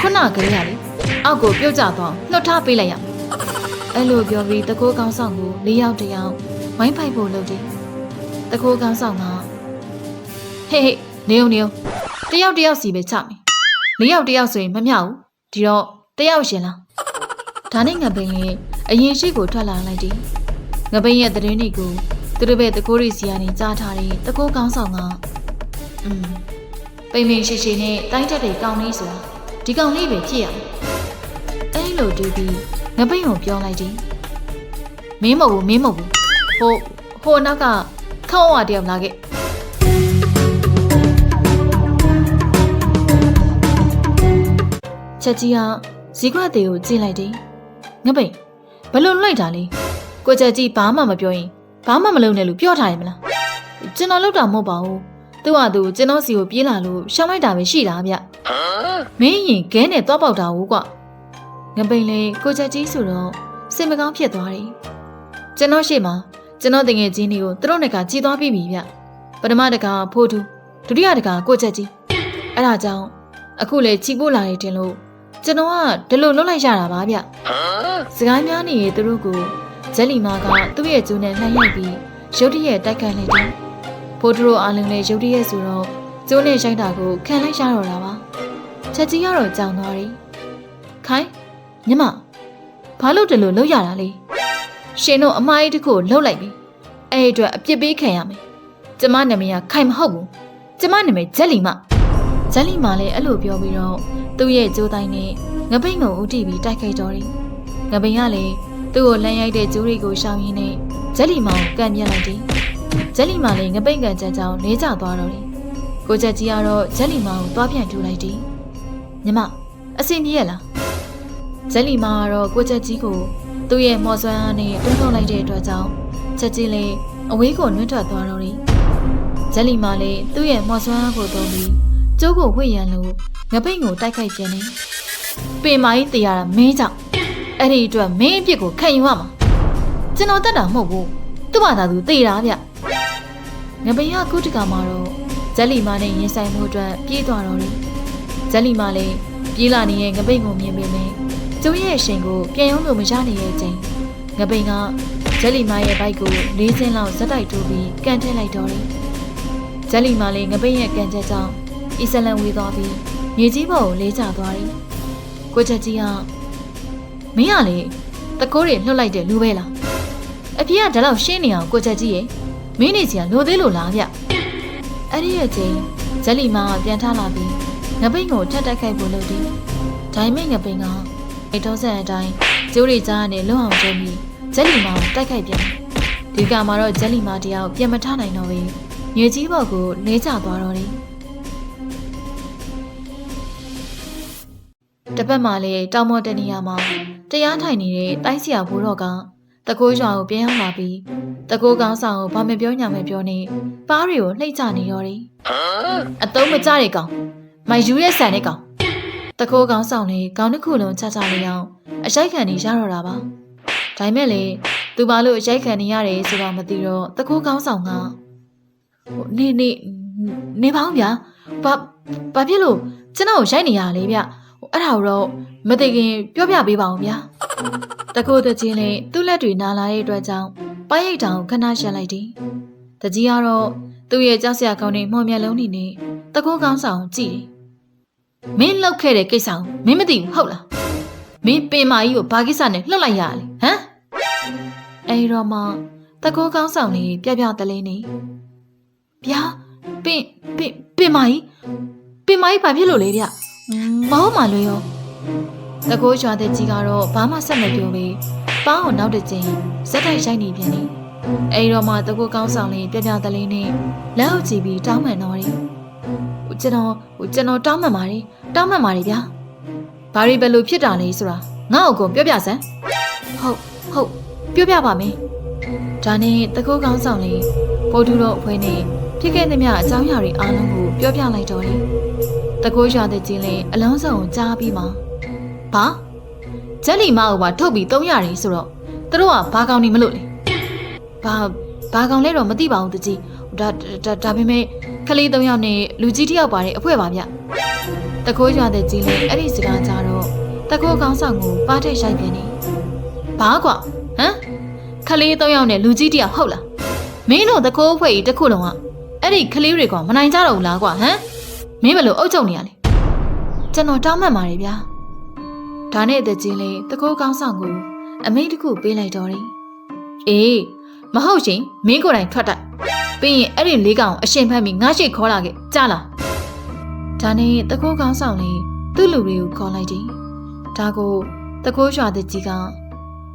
ခုနကလေးကလေအောက်ကိုပြုတ်ကျသွားလွှတ်ထားပေးလိုက်ရမယ်အဲ့လိုပြောပြီးတကိုးကောင်းဆောင်ကိုလေးယောက်တစ်ယောက်ဝိုင်းဖိုက်ဖို့လုပ်တယ်တကိုးကောင်းဆောင်ကဟေးဟေးနေုံနေုံတယောက်တယောက်စီပဲချမယ်လေးယောက်တယောက်ဆိုရင်မမြောက်ဘူးဒီတော့တယောက်ရှင်လားဒါနဲ့ငပိန်လေးအရင်ရှိကိုထွက်လာလိုက်တယ်ငပိန်ရဲ့သတင်းတွေကိုသူတို့ပဲတကိုးရီစီကနေကြားထားတယ်တကိုးကောင်းဆောင်ကอืมပိန်ပိန်ရှိရှိနဲ့တိုင်းတက်တဲ့ကောင်းလေးဆိုတာ ဒီကောင်းလေးပဲဖြစ်ရမယ်။အဲ့လိုတွေးပြီးငပိန်ကိုပြောလိုက်တယ်။မင်းမဟုတ်ဘူးမင်းမဟုတ်ဘူး။ဟိုဟိုနောက်ကခေါင်းဝါတယောက်လာခဲ့။ချက်ကြီးကဇီခွက်သေးကိုကြည့်လိုက်တယ်။ငပိန်ဘယ်လိုလွှလိုက်တာလဲ။ကိုချက်ကြီးဘာမှမပြောရင်ဘာမှမလုပ်နဲ့လို့ပြောထားရင်မလား။ကျွန်တော်လုပ်တာမဟုတ်ပါဘူး။သူ့ဟာသူကျွန်တော်စီကိုပြေးလာလို့ရှောင်းလိုက်တာပဲရှိတာဗျ မင်းရင်ခဲနဲ့သွားပေါက်တာဟုတ်ကွငပိန်လေကိုချက်ကြီးဆိုတော့စင်မကောင်းဖြစ်သွားတယ်ကျွန်တော်ရှေ့မှာကျွန်တော်တငယ်ချင်းတွေကိုသူတို့နဲ့ကကြီးသွားပြီဗျပထမတကဖိုးသူဒုတိယတကကိုချက်ကြီးအဲ့ဒါကြောင့်အခုလေချီပို့လာတယ်တင်လို့ကျွန်တော်ကဒီလိုလုပ်လိုက်ရတာပါဗျစကားများနေသူတို့ကိုဂျယ်လီမာကသူ့ရဲ့ကျိုးနဲ့လှမ်းရိုက်ပြီးရုတ်တရက်တိုက်ခိုက်လိုက်တယ်ဖိုးဒရိုအားလုံးလည်းရုတ်တရက်ဆိုတော့ကျိုးနဲ့ရိုက်တာကိုခံလိုက်ရတော့တာပါ ချက်ကြီးကတော့ကြောင်သွားတယ်ခိုင်းညမဘာလို့တလို့လှုပ်ရတာလဲရှင်တို့အမားကြီးတစ်ခုကိုလှုပ်လိုက်ပြီအဲ့ဒီအတွက်အပြစ်ပေးခံရမယ်ကျမနာမည်ကခိုင်မဟုတ်ဘူးကျမနာမည်ဂျက်လီမဂျက်လီမလည်းအဲ့လိုပြောပြီးတော့သူ့ရဲ့ကျိုးတိုင်းနဲ့ငပိန်ကိုဦးတီပြီးတိုက်ခိုက်တော့တယ်ငပိန်ကလည်းသူ့ကိုလမ်းရိုက်တဲ့ကျိုးတွေကိုရှောင်ရင်းနဲ့ဂျက်လီမကိုကန်ပြတ်လိုက်တယ်ဂျက်လီမာလေးငပိတ်ကန်ချက်ကြောင်လဲကျသွားတော့တယ်။ကိုချက်ကြီးကတော့ဂျက်လီမာကိုသွားပြန်ထူလိုက်တယ်။ ညီမအဆင်ပြေရလား။ဂျက်လီမာကတော့ကိုချက်ကြီးကိုသူ့ရဲ့မော်ဆွမ်းအားနဲ့တွန်းထုတ်လိုက်တဲ့အတွက်ကြောင့်ချက်ကြီးလေးအဝေးကိုနှွှတ်ထွက်သွားတော့တယ်။ဂျက်လီမာလေးသူ့ရဲ့မော်ဆွမ်းအားကိုသုံးပြီးကျိုးကိုဝှေ့ရန်လို့ငပိတ်ကိုတိုက်ခိုက်ပြန်တယ်။ပင်မာကြီးတရားတာမင်းကြောင့်အဲ့ဒီအတွက်မင်းအပြစ်ကိုခံယူရမှာ။ကျွန်တော်တတ်တာမဟုတ်ဘူး။သူ့ဘာသာသူသေတာဗျ။ငပိန်ကကုတကမှာတော့ဂျက်လီမာနဲ့ရင်ဆိုင်မှုအတွက်ပြေးသွားတော့တယ်။ ဂျက်လီမာလည်းပြေးလာနေတဲ့ငပိန်ကိုမြင်ပေမဲ့ကျုံရဲ့အရှင်ကိုပြန်ရုံးလို့မရနေတဲ့အချိန်ငပိန်ကဂျက်လီမာရဲ့ဘိုက်ကိုလေးစင်းလောက်ဇက်တိုက်ထိုးပြီးကန်ထည့်လိုက်တော့တယ်။ဂျက်လီမာလည်းငပိန်ရဲ့ကန်ချက်ကြောင့်အီဆလန်ဝေးသွားပြီးမြေကြီးပေါ်ကိုလေးကျသွားတယ်။ကိုချက်ကြီးကမင်းကလေတကိုးတွေလှုပ်လိုက်တဲ့လူပဲလား။အဖေကဒါတော့ရှင်းနေအောင်ကိုချက်ကြီးရဲ့မင်းနေချင်လိုသေးလို့လားဗျအဲ့ဒီရဲ့ချင်းဂျက်လီမာကပြန်ထလာပြီး ငပိန်ကိုထက်တက်ခိုက်ဖို့လုပ်တယ်ဒိုင်မင်းငပိန်ကအိတ်တော်ဆန်အတိုင်းကျိုးရီကြားနဲ့လွတ်အောင်ကျင်းပြီးဂျက်လီမာကိုတိုက်ခိုက်ပြန်တယ်ဒီကမှာတော့ဂျက်လီမာတယောက်ပြန်မထနိုင်တော့ဘူးမြေကြီးဘော်ကိုလဲကျသွားတော့တယ်တပတ်မှလည်းတောင်မော်တနေရာမှာတရားထိုင်နေတဲ့တိုင်းဆရာဘိုးတော်ကတကိုးရွာကိုပြန်ရောက်လာပြီးတကိုးကောင်းဆောင်ကိုဘာမပြောညာမပြောနေပါးတွေကိုလှိမ့်ချနေရောတယ်အတုံးမကြတဲ့ကောင် မိုင်ယူရဲ့ဆန်တဲ့ကောင်တကိုးကောင်းဆောင်လေးခေါင်းတစ်ခုလုံးချချလေးအောင်အရိုက်ခံနေရတော့တာပါဒါပေမဲ့လေသူဘာလို့အရိုက်ခံနေရတယ်ဆိုတော့မသိတော့တကိုးကောင်းဆောင်ကဟိုနေနေနေပါဦးဗျာဘာဘာဖြစ်လို့ကျွန်တော်ကိုရိုက်နေရလဲဗျဟိုအဲ့ဒါကိုတော့မသိခင်ပြောပြပေးပါဦးဗျာတကိုးတချင်းလေးသူ့လက်တွေနာလာတဲ့အတွက်ကြောင့်ပရိုက်တောင်ခဏရှက်လိုက်တယ်။တကြီးကတော့သူ့ရဲ့ကြောက်စရာကောင်းတဲ့မော်မျက်လုံးနေနဲ့တကိုးကောင်းဆောင်ကြည့်တယ်။ မင်းလောက်ခဲ့တဲ့ကိစ္စကိုမင်းမသိဘူးဟုတ်လား။မင်းပင်မာကြီးကိုဘာကိစ္စနဲ့လှုပ်လိုက်ရလဲဟမ်။အဲဒီတော့မှတကိုးကောင်းဆောင်လေးပြပြတလေးနေ။ဗျာပင်ပင်ပင်မာကြီးပင်မာကြီးဘာဖြစ်လို့လဲဗျ။မဟုတ်မှလွယ်ရော။တကိုးရွာတဲ့ကြီးကတော့ဘာမှဆက်မပြောပဲ။ပေါင်းအောင်နောက်တစ်ချိန်ဇက်တိုက်ရိုက်နေပြန်တယ်။အဲဒီတော့မှတကူကောင်းဆောင်လေးပြပြတလေးနဲ့လက်ဟုတ်ကြည့်ပြီးတောင်းပန်တော့တယ်။ဟိုကျွန်တော်ဟိုကျွန်တော်တောင်းပန်ပါတယ်။ တောင်းပန်ပါတယ်ဗျာ။ဘာရီဘယ်လိုဖြစ်တာလဲဆိုတာငါ့ကိုပြောပြစမ်း။ဟုတ်ဟုတ်ပြောပြပါမယ်။ဒါနဲ့တကူကောင်းဆောင်လေးပိုတူတော့အဖွဲနဲ့ဖြစ်ခဲ့သမျှအကြောင်းအရာတွေအားလုံးကိုပြောပြလိုက်တော့တယ်။တကူရွာတဲ့ကြီးလေးအလုံးစုံကိုကြားပြီးမှဘာဂျက်လီမကိုပါထုတ်ပြီးသုံးရတယ်ဆိုတော့သူတို့ကဘာကောင်နေမလို့လဲဘာဘာကောင်လဲတော့မသိပါဘူးတကြီးဒါဒါဒါပေမဲ့ခလေး၃ယောက်နဲ့လူကြီးတစ်ယောက်ပါတဲ့အဖွဲ့ပါဗျ တတကိုးရွာတဲ့ကြီးလေးအဲ့ဒီစကားကြတော့တကိုးကောင်းဆောင်ကိုပါထက်ရိုက်ပြန်နေဘာကွာဟမ်ခလေးသုံးယောက်နဲ့လူကြီးတယောက်ဟုတ်လားမင်းတို့တကိုးဖွဲ့ကြီးတစ်ခုလုံးကအဲ့ဒီခလေးတွေကမနိုင်ကြတော့ဘူးလားကွာဟမ်မင်းဘယ်လိုအုပ်ချုပ်နေရလဲကျွန်တော်တောင်းမှန်ပါတယ်ဗျာဒါနဲ့တကြီးလေးတကိုးကောင်းဆောင်ကိုအမိန့်တစ်ခုပေးလိုက်တော့တယ်အေးမဟုတ်ရှင်မင်းကိုယ်တိုင်ထွက်တိုက်ပြီးရင်အဲ့ဒီလေးကောင်အရှင်ဖက်ပြီးငါရှိခေါ်လာခဲ့ကြားလား ဒါနဲ့တကိုးကောင်းဆောင်လေးသူ့လူတွေကိုခေါ်လိုက်တယ်။ဒါကိုတကိုးရွာတဲ့ကြီးက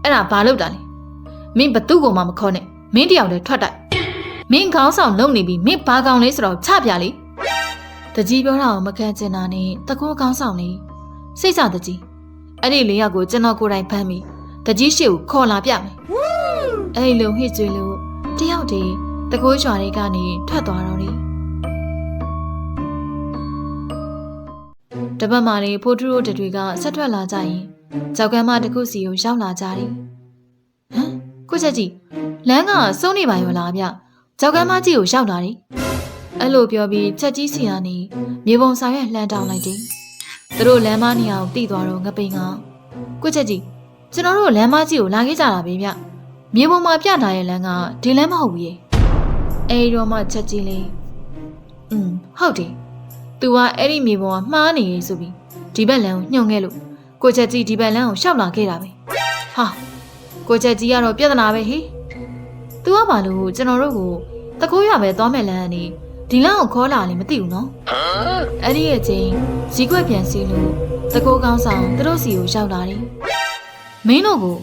အဲ့ဒါဘာလုပ်တာလဲ။မင်းဘသူ့ကိုမှမခေါ်နဲ့။မင်းတယောက်တည်းထွက်တိုက်။မင်းခေါင်းဆောင်လုံနေပြီမင်းဘာကောင်လဲဆိုတော့ချပြလေ။တကြီးပြောတာကိုမကန်ကျင်တာနဲ့တကိုးကောင်းဆောင်လေးစိတ်ဆတကြီးအဲ့ဒီလေးယောက်ကိုကျွန်တော်ကိုယ်တိုင်ဖမ်းပြီးတကြီးရှိကိုခေါ်လာပြမယ်။အဲ့ဒီလိုဟစ်ကြွေလို့တယောက်တည်းတကိုးရွာတွေကနေထွက်သွားတော့တယ် တပတ်မှလေးဖိုးထူးတို့တတွေကဆက်ထွက်လာကြရင်ကြောက်ကမ်းမတစ်ခုစီကိုရောက်လာကြတယ်။ဟမ်ကိုချက်ကြီးလမ်းကစုံနေပါရောလားဗျ။ကြောက်ကမ်းမကြီးကိုရောက်လာတယ်။အဲ့လိုပြောပြီးချက်ကြီးစီကနေမြေပုံဆောင်ရွက်လှမ်းတောင်းလိုက်တယ်။သူတို့လမ်းမနေအောင်တိသွားတော့ငပိန်ကကိုချက်ကြီးကျွန်တော်တို့လမ်းမကြီးကိုလာခဲ့ကြတာပဲဗျ။မြေပုံမှာပြထားတဲ့လမ်းကဒီလမ်းမဟုတ်ဘူးရဲ့။အဲဒီတော့မှချက်ကြီးလေးอืมဟုတ်တယ် သူကအဲ့ဒီမြေပေါ်ကမှားနေရေးဆိုပြီးဒီဘက်လမ်းကိုညှုံခဲ့လို့ကိုချက်ကြီးဒီဘက်လမ်းကိုရှောက်လာခဲ့တာပဲဟာကိုချက်ကြီးကတော့ပြဿနာပဲဟေးသူကဘာလို့ကျွန်တော်တို့ကိုတကိုးရပဲသွားမဲ့လမ်းကနေဒီလမ်းကိုခေါ်လာလည်းမသိဘူးနော်အဲ့ဒီရဲ့ချင်းဇီကွက်ပြန်စီလို့တကိုးကောင်းဆောင်သူတို့စီကိုရောက်လာတယ်မင်းတို့ကို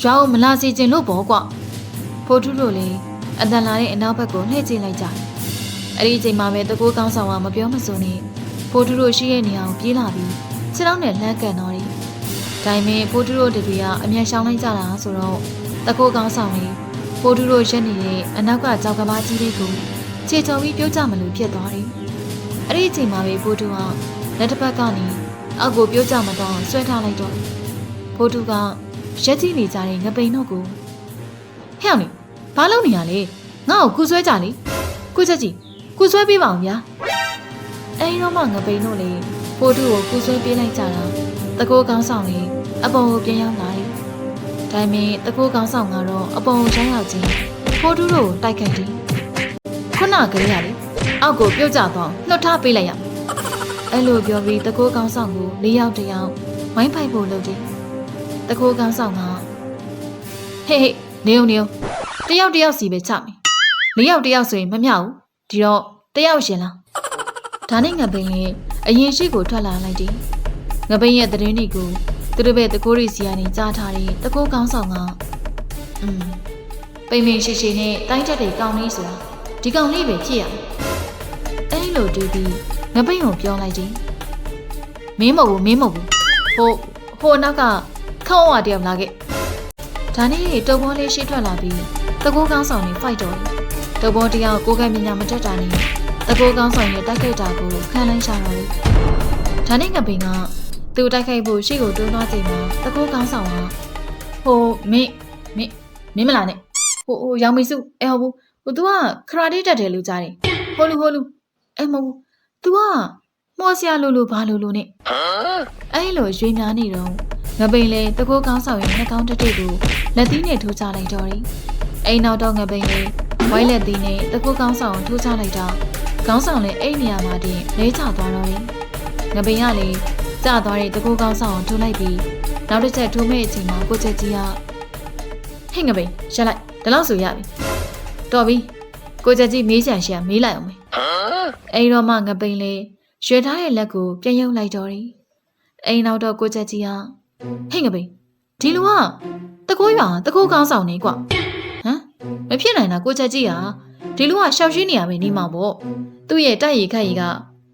ရွာကိုမလာစေချင်လို့ပေါ့ကွဖိုးထုတို့လည်းအတန်လာတဲ့အနောက်ဘက်ကိုလှည့်ကြည့်လိုက်ကြတယ် အဲ့ဒီအချိန်မှာပဲတကူကောင်းဆောင်ကမပြောမစုံနဲ့ဖိုးတူတို့ရှိရဲ့နေရာကိုပြေးလာပြီးခြေထောက်နဲ့လှမ်းကန်တော့တယ်။ဒါပေမဲ့ဖိုးတူတို့တတွေကအမျက်ရှောင်းလိုက်ကြတာဆိုတော့တကူကောင်းဆောင်လေးဖိုးတူတို့ရက်နေတဲ့အနောက်ကကြောက်ကမားကြီးလေးကိုခြေချော်ပြီးပြုတ်ကြမလို့ဖြစ်သွားတယ်။အဲ့ဒီအချိန်မှာပဲဖိုးတူကလက်တစ်ဖက်ကနေအောက်ကိုပြုတ်ကြမတော့ဆွဲထားလိုက်တော့တယ်။ဖိုးတူကရက်ကြည့်နေကြတဲ့ငပိန်တို့ကိုဟဲ့အောင်လေဘာလုပ်နေရလဲငါ့ကိုကူဆွဲကြလေကုချက်ကြီး ကုဆွဲပေးပါအောင်ဗျာအဲဒီတော့မှငပိန်တို့လေဖိုးတူကိုကုဆွဲပေးလိုက်ကြတာတကိုးကောင်းဆောင်လေးအပေါ်ကိုပြန်ရောက်လာတယ်ဒါပေမဲ့တကိုးကောင်းဆောင်ကတော့အပေါ်ကိုချမ်းရောက်ချင်းဖိုးတူတို့ကိုတိုက်ခိုက်တယ်ခုနကလေးကလေအောက်ကိုပြုတ်ကျသွားလွှတ်ထားပေးလိုက်ရမယ်အဲ့လိုပြောပြီးတကိုးကောင်းဆောင်ကိုလေးယောက်တစ်ယောက်ဝိုင်းဖိုက်ဖို့လုပ်တယ်တကိုးကောင်းဆောင်ကဟေးဟေးနေုံနေုံတယောက်တယောက်စီပဲချမယ်လေးယောက်တယောက်ဆိုရင်မမြောက်ဘူး ဒီတော့တယောက်ရှင်လားဒါနဲ့ငပိန်ရဲ့အရင်ရှိကိုထွက်လာလိုက်တယ်ငပိန်ရဲ့သတင်းတွေကိုသူတို့ပဲတကိုးရီစီကနေကြားထားတယ်တကိုးကောင်းဆောင်ကอืมပိန်ပိန်ရှိရှိနဲ့တိုင်းတက်တဲ့ကောင်းလေးဆိုတာဒီကောင်းလေးပဲဖြစ်ရမယ်အဲ့လိုတွေးပြီးငပိန်ကိုပြောလိုက်တယ်မင်းမဟုတ်ဘူးမင်းမဟုတ်ဘူးဟိုဟိုနောက်ကခေါင်းဝတယောက်လာခဲ့ဒါနဲ့တုပ်ဘောလေးရှိထွက်လာပြီးတကိုးကောင်းဆောင်နေဖိုက်တော့တယ် တဘောတယောက်ကိုယ်ကမြညာမတက်တာနဲ့တကိုးကောင်းဆောင်ရဲ့တိုက်ခိုက်တာကိုခံလိုက်ရှာတော့လေ။ဒါနဲ့ငပိန်ကသူ့တိုက်ခိုက်ဖို့ရှေ့ကိုတွန်းသွားချိန်မှာတကိုးကောင်းဆောင်ကဟိုမင်းမင်းမင်းမလာနဲ့ဟိုဟိုရောင်မီစုအဲဟုတ်ဘူးဟို तू ကခရာတေးတက်တယ်လို့ကြားတယ်ဟိုလူဟိုလူအဲမဟုတ်ဘူး तू ကမော်ဆရာလိုလိုဘာလိုလိုနဲ့အဲလိုရွေးများနေတော့ငပိန်လေတကိုးကောင်းဆောင်ရဲ့နှာခေါင်းတစ်တိတ်ကိုလက်သီးနဲ့ထိုးချလိုက်တော့တယ်အိမ်နောက်တော့ငပိန်လေ ဝိုင်းလက်သီးနဲ့တကုတ်ကောင်းဆောင်ကိုထိုးချလိုက်တော့ခေါင်းဆောင်လည်းအဲ့နေရာမှာတင်လဲချသွားတော့တယ်။ငပိန်ကလည်းကျသွားတဲ့တကုတ်ကောင်းဆောင်ကိုထိုးလိုက်ပြီးနောက်တစ်ချက်ထိုးမဲ့အချိန်မှာကိုချက်ကြီးကဟဲ့ငပိန်ရက်လိုက်ဒါလောက်ဆိုရပြီ။တော်ပြီကိုချက်ကြီးမေးချင်ရှာမေးလိုက်အောင်မေး။အဲ့တော့မှငပိန်လေရွှေထားတဲ့လက်ကိုပြန်ရုပ်လိုက်တော့တယ်။အဲ့နောက်တော့ကိုချက်ကြီးကဟဲ့ငပိန်ဒီလူကတကိုးရွာတကိုးကောင်းဆောင်နေကွာဟ မ်မဖြစ်နိုင်တာကိုချက်ကြီးဟာဒီလူကရှောက်ရှိနေရမယ်နေမှာပေါ့သူ့ရဲ့တိုက်ရီခတ်ရီက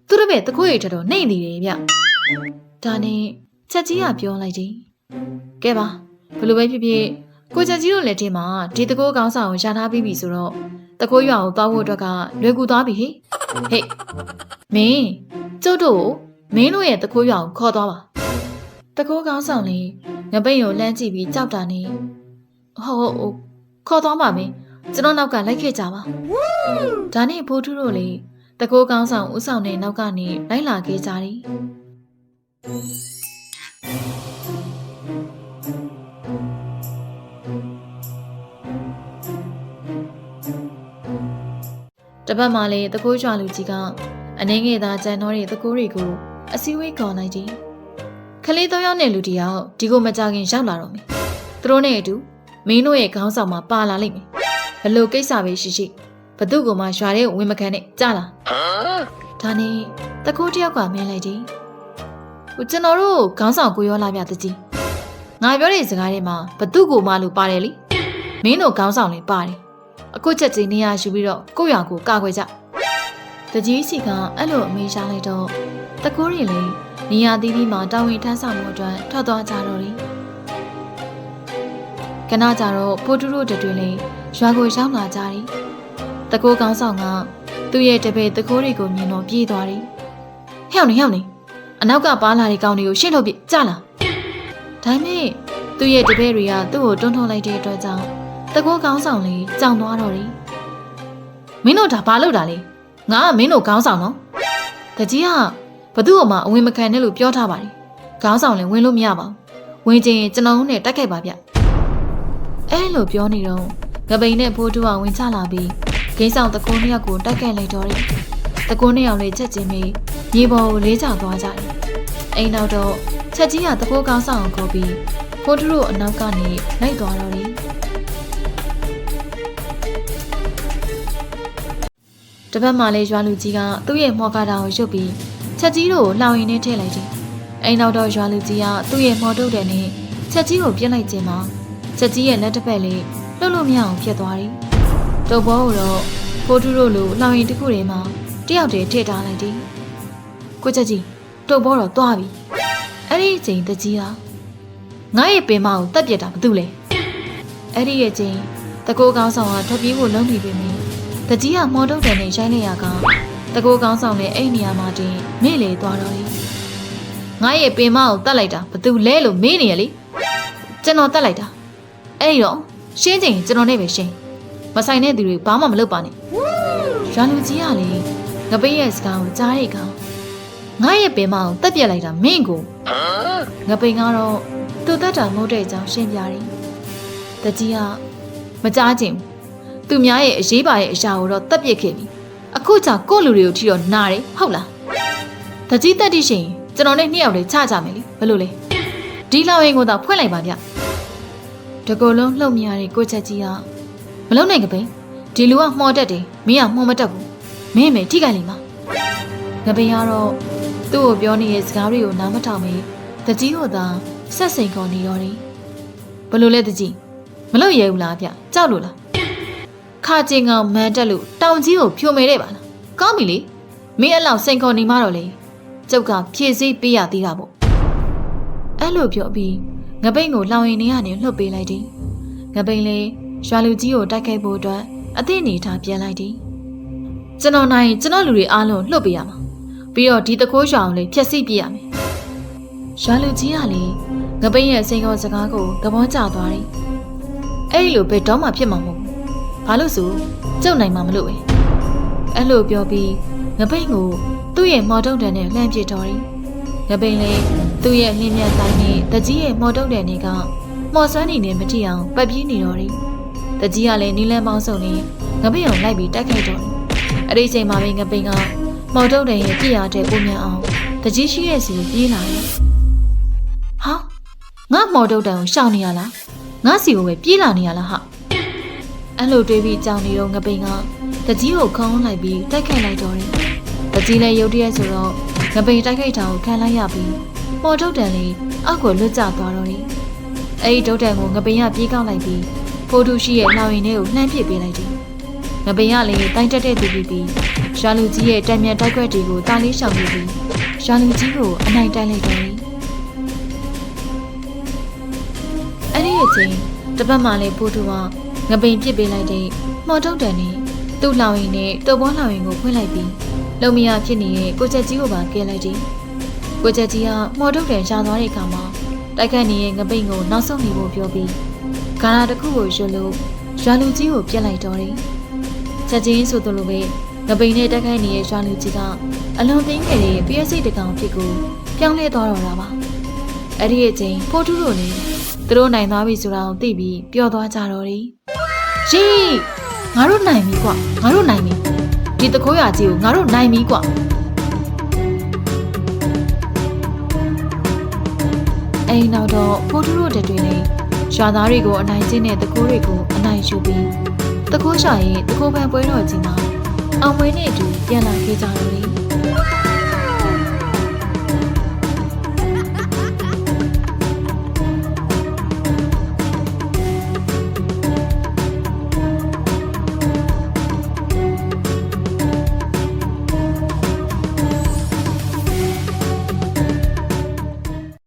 သူတို့ပဲတခိုးရီထက်တော့နှိမ့်နေတယ်ဗျဒါနဲ့ချက်ကြီးကပြောလိုက်တယ်ကဲပါဘယ်လိုပဲဖြစ်ဖြစ်ကိုချက်ကြီးတို့လက်ထဲမှာဒီတကိုးကောင်းဆောင်ကိုရှာထားပြီးပြီဆိုတော့တကိုးရွာကိုတောက်ဖို့အတွက်ကလွယ်ကူသွားပြီဟေ့ဟေ့မင်းကျုပ်တို့ကိုမင်းတို့ရဲ့တကိုးရွာကိုခေါ်သွားပါတကိုးကောင်းဆောင်လေးငပိတ်ကိုလှမ်းကြည့်ပြီးကြောက်တာနေဟုတ်ဟုတ်ဟုတ်ခေါ်သွားပါမယ် ကျွန်တော်နောက်ကလိုက်ခဲ့ကြပါဒါနဲ့ဘိုးထူးတို့လေတကိုးကောင်းဆောင်ဦးဆောင်တဲ့နောက်ကနေလိုက်လာခဲ့ကြတယ်တပတ်မှလည်းတကိုးကြွလူကြီးကအနေငယ်သားကြံတော်ရဲ့တကိုးတွေကိုအစည်းအဝေးခေါ်လိုက်တယ်ခလေးသုံးယောက်နဲ့လူတစ်ယောက်ဒီကိုမကြခင်ရောက်လာတော့မယ်သူတို့နဲ့အတူမင်းတို့ရဲ့ခေါင်းဆောင်မှာပါလာလိမ့်မယ် ဘလို့ကိစ္စပဲရှိရှိဘသူ့ကိုမှရွာတဲ့ဝင်မခံနဲ့ကြလာဒါနဲ့တကိုးတယောက်ကမင်းလိုက်တယ်ဟိုကျွန်တော်တို့ခေါင်းဆောင်ကိုရောလာပြတကြီးငါပြောတဲ့စကားထဲမှာဘသူ့ကိုမှလို့ပါတယ်လေမင်းတို့ခေါင်းဆောင်လည်းပါတယ်အခုချက်ချင်းနေရယူပြီးတော့ကိုယ့်ရွာကိုကာကွယ်ကြတကြီးစီကအဲ့လိုအမေးရှားလိုက်တော့တကိုးရီလည်းနေရသီးသီးမှာတာဝန်ထမ်းဆောင်မှုအတွက်ထွက်သွားကြတော့တယ် ကနာကြတော့ပိုတူတို့တွေလည်းရွာကိုရောက်လာကြတယ်တကိုးကောင်းဆောင်ကသူ့ရဲ့တပည့်တကိုးတွေကိုမြင်တော့ပြေးသွားတယ်ဟဲ့အောင်နေဟဲ့အောင်နေအနောက်ကပါလာတဲ့ကောင်တွေကိုရှင်းထုတ်ပြကြလားဒါမဲ့သူ့ရဲ့တပည့်တွေကသူ့ကိုတွန်းထုတ်လိုက်တဲ့အတွက်ကြောင့်တကောကောင်းဆောင်လေးကြောင်သွားတော့တယ်မင်းတို့ဒါဘာလုပ်တာလဲငါကမင်းတို့ခေါင်းဆောင်နော်တကြီးကဘသူ့အမအဝင်မခံနဲ့လို့ပြောထားပါတယ်ခေါင်းဆောင်လည်းဝင်လို့မရပါဘူးဝင်ချင်းကျွန်တော်တို့နဲ့တက်ခဲ့ပါဗျ အဲလိုပြောနေတော့ငပိန်နဲ့ဖိုးတူကဝင်ချလာပြီးဂိမ်းဆောင်တကောနှစ်ယောက်ကိုတက်ခဲ့လိုက်တော့တယ်တကောနှစ်ယောက်လေးချက်ချင်းပြီးမြေပေါ်ကိုလေးချသွားကြတယ်အိမ်နောက်တော့ချက်ကြီးကတကောကောင်းဆောင်ကိုခေါ်ပြီးဖိုးတူတို့အနောက်ကနေလိုက်သွားတော့တယ်တပတ်မှလည်းရွာလူကြီးကသူ့ရဲ့မော်ကာတာကိုရုပ်ပြီးချက်ကြီးတို့ကိုလှောင်ရင်နဲ့ထည့်လိုက်တယ်။အိမ်နောက်တော့ရွာလူကြီးကသူ့ရဲ့မော်တုတ်တယ်နဲ့ချက်ကြီးကိုပြစ်လိုက်ခြင်းမှာ ချက်ကြီးရဲ့လက်တစ်ဖက်လေးလှုပ်လို့မရအောင်ဖြစ်သွားတယ်။တုပ်ဘောကိုတော့ဖိုးတူတို့လိုလှောင်ရင်တစ်ခုတည်းမှာတယောက်တည်းထည့်ထားလိုက်တယ်။ကိုချက်ကြီးတုပ်ဘောတော့သွားပြီ။အဲ့ဒီအချိန်တကြီးကငါ့ရဲ့ပင်မကိုတက်ပြစ်တာဘာတူလဲ။အဲ့ဒီရဲ့ချိန်တကိုးကောင်းဆောင်ကထွက်ပြေးဖို့လုံးနေပြီမင်းတကြီးကမော်တုတ်တယ်နဲ့ရိုင်းလိုက်ရကတကိုးကောင်းဆောင်နဲ့အဲ့နေရာမှာတင်မေ့လေသွားတော့တယ်ငါရဲ့ပင်မကိုတတ်လိုက်တာဘသူလဲလို့မေးနေရလေကျွန်တော်တတ်လိုက်တာ အဲ့ဒီတော့ရှင်းချိန်ကျွန်တော်နဲ့ပဲရှင်းမဆိုင်တဲ့သူတွေဘာမှမလုပ်ပါနဲ့ရွာလူကြီးကလေငပိရဲ့စကားကိုကြားတဲ့အခါငါရဲ့ပင်မကိုတက်ပြက်လိုက်တာမင်းကိုငပိကတော့သူတတ်တာမဟုတ်တဲ့အကြောင်းရှင်းပြတယ်တကြီးကမကြားချင်ဘူးသူများရဲ့အရေးပါရဲ့အရာကိုတော့တက်ပစ်ခဲ့ပြီအခုချာကိုယ့်လူတွေကိုထီတော့နာတယ်ဟုတ်လားတကြီးတက်တိရှင်ကျွန်တော်နဲ့နှစ်ယောက်လေးချကြမယ်လေဘယ်လိုလဲဒီလောက်ရင်ကိုတော့ဖွင့်လိုက်ပါဗျ တကောလုံးလှုပ်မြရတဲ့ကိုချက်ကြီးကမလုံနိုင်ကပိန်ဒီလူကမှော်တက်တယ်မင်းကမှော်မတက်ဘူးမင်းမယ်ထိခိုက်လိမ့်မှာငပိန်ကတော့သူ့ကိုပြောနေတဲ့စကားတွေကိုနားမထောင်မေတကြီးကသာဆက်စိန်ခေါ်နေတော့တယ်ဘယ်လိုလဲတကြီးမလုံရဲဘူးလားဗျကြောက်လို့လားခါကျင်ကောင်မန်တက်လို့တောင်ကြီးကိုဖြိုမယ်တဲ့ပါလားကောင်းပြီလေမင်းအဲ့လောက်စိန်ခေါ်နေမှတော့လေကျုပ်ကဖြည့်စည်းပေးရသေးတာပေါ့အဲ့လိုပြောပြီး ငပိန်ကိုလောင်ရင်နေရနေလှုပ်ပေးလိုက်တယ်ငပိန်လေးရွာလူကြီးကိုတိုက်ခိုက်ဖို့အတွက်အသည့်အနေထားပြန်လိုက်တယ်ကျွန်တော်နိုင်ကျွန်တော်လူတွေအားလုံးလှုပ်ပေးရမှာပြီးတော့ဒီတကိုးရွာအောင်လေးဖျက်ဆီးပြရမယ်ရွာလူကြီးကလေငပိန်ရဲ့စိန်ခေါ်စကားကိုသဘောကျသွားတယ်အဲ့ဒီလိုဘယ်တော့မှဖြစ်မှာမဟုတ်ဘူးဘာလို့ဆိုကျုပ်နိုင်မှာမလို့ပဲအဲ့လိုပြောပြီးငပိန်ကိုသူ့ရဲ့မော်တုတ်တန်နဲ့လှမ်းပစ်တော်တယ် ငပိန်လည်းသူ့ရဲ့လင်းမြတ်တိုင်းနဲ့တကြီးရဲ့မော်တုတ်တန်တွေကမော်စွမ်းနေနဲ့မထီအောင်ပတ်ပြေးနေတော်တယ်တကြီးကလည်းနီလန်းပေါင်းစုံနဲ့ငပိန်ကိုလိုက်ပြီးတိုက်ခိုက်တော်တယ်အဲ့ဒီအချိန်မှာပဲငပိန်ကမော်တုတ်တန်ရဲ့ပြည့်ရတဲ့ပုံမြန်အောင်တကြီးရှိရဲ့စီကိုပြေးလာတယ်ဟာငါမော်တုတ်တန်ကိုရှောင်နေရလားငါစီကိုပဲပြေးလာနေရလားဟာအဲ့လိုတွေးပြီးကြောင်နေတော့ငပိန်ကတကြီးကိုခေါင်းလိုက်ပြီးတိုက်ခိုက်လိုက်တော့တယ်။တကြီးလည်းရုတ်တရက်ဆိုတော့ ငပိန်တိုက်ခိုက်တာကိုခံလိုက်ရပြီးပေါ်ထုတ်တန်လေးအောက်ကိုလွတ်ကျသွားတော့တယ်။အဲ့ဒီတုတ်တန်ကိုငပိန်ကပြေးကောက်လိုက်ပြီးဖိုးထုရှိရဲ့နှောင်ရင်ထဲကိုလှမ်းပစ်ပေးလိုက်တယ်။ငပိန်ကလည်းတိုင်းတက်တဲ့သူပြီးပြီးရှာလူကြီးရဲ့တံမြန်တိုက်ခွက်တွေကိုတားလေးရှောင်ပြီးပြီးရှာလူကြီးကိုအနိုင်တိုက်လိုက်တော့တယ်။အဲ့ဒီအချိန်တပတ်မှလည်းဖိုးထုကငပိန်ပစ်ပေးလိုက်တဲ့မော်တုတ်တန်နဲ့သူ့လောင်ရင်နဲ့တုပ်ဘောလောင်ရင်ကိုဖွင့်လိုက်ပြီး လုံမရဖြစ်နေတဲ့ကိုချက်ကြီးကိုပါကဲလိုက်တယ်။ကိုချက်ကြီးကမော်တုတ်တန်ရှာသွားတဲ့အခါမှာတိုက်ခတ်နေတဲ့ငပိန်ကိုနောက်ဆုံးနေဖို့ပြောပြီးဂါရာတစ်ခုကိုရွလို့ရွာလူကြီးကိုပြက်လိုက်တော့တယ်။ချက်ချင်းဆိုသလိုပဲငပိန်နဲ့တိုက်ခိုက်နေတဲ့ရွာလူကြီးကအလွန်သိမ်းခဲ့တဲ့ပြည့်စိတ်တကောင်ဖြစ်ကိုကပြောင်းလဲသွားတော့တာပါအဲ့ဒီအချိန်ဖိုးထုတို့လည်းသူတို့နိုင်သွားပြီဆိုတာကိုသိပြီးပျော်သွားကြတော့တယ်ရီငါတို့နိုင်ပြီကွာငါတို့နိုင်ပြီ ဒီတခိုးရကြီးကိုငါတို့နိုင်ပြီကွာအဲ့ဒီနောက်တော့ဖိုးထုတို့တတွေလည်းရွာသားတွေကိုအနိုင်ကျင့်တဲ့တခိုးတွေကိုအနိုင်ယူပြီးတခိုးရှာရင်တခိုးပန်ပွဲတော်ကြီးမှာအောင်ပွဲနဲ့အတူပြန်လာခဲ့ကြတော့တယ်